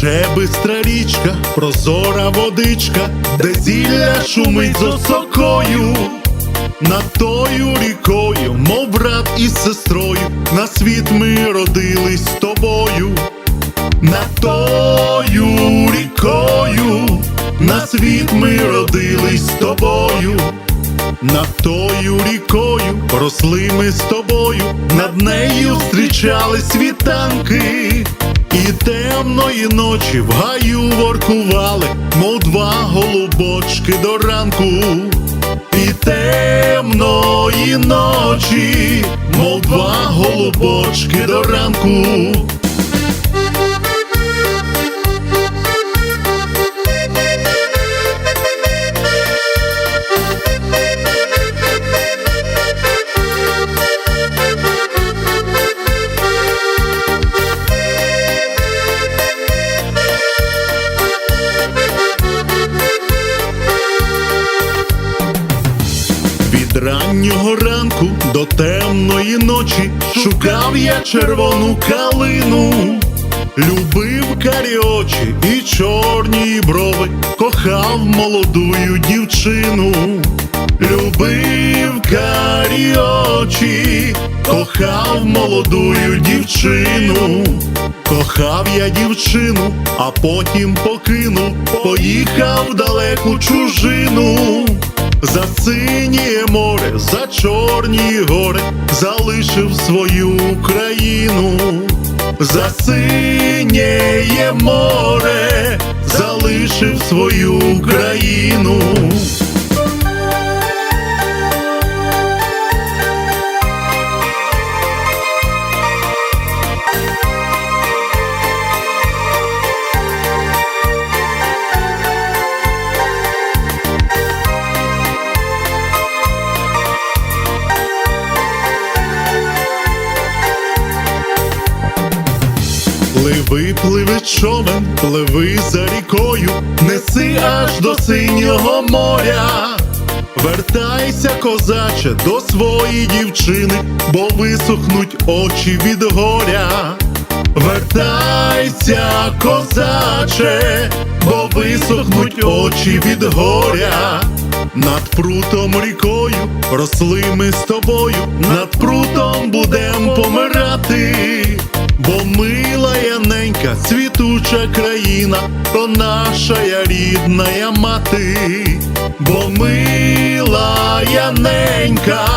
Тече бистра річка, прозора водичка, де зілля шумить з осокою. Над тою рікою, мов брат із сестрою, на світ ми родились з тобою. Над тою рікою, на світ ми родились з тобою. Над тою рікою росли ми з тобою, над нею зустрічали світанки, і темної ночі в гаю воркували, мов два голубочки до ранку, і темної ночі, мов два голубочки до ранку. Від раннього ранку до темної ночі шукав я червону калину, любив карі очі і чорні брови, кохав молодую дівчину, любив карі очі, кохав молодую дівчину. Кохав я дівчину, а потім покинув, поїхав в далеку чужину. За синє море, за чорні гори залишив свою країну, за синє море залишив свою країну. Пливи, пливи човен, пливи за рікою, неси аж до синього моря. Вертайся, козаче, до своєї дівчини, бо висохнуть очі від горя. Вертайся, козаче, бо висохнуть очі від горя. Над прутом рікою росли ми з тобою, над прутом будем помирати. Цвітуча країна, то наша рідна мати, бо мила яненька,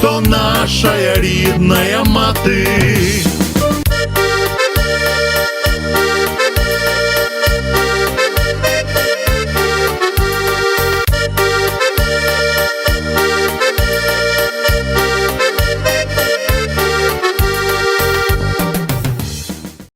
то наша рідна мати.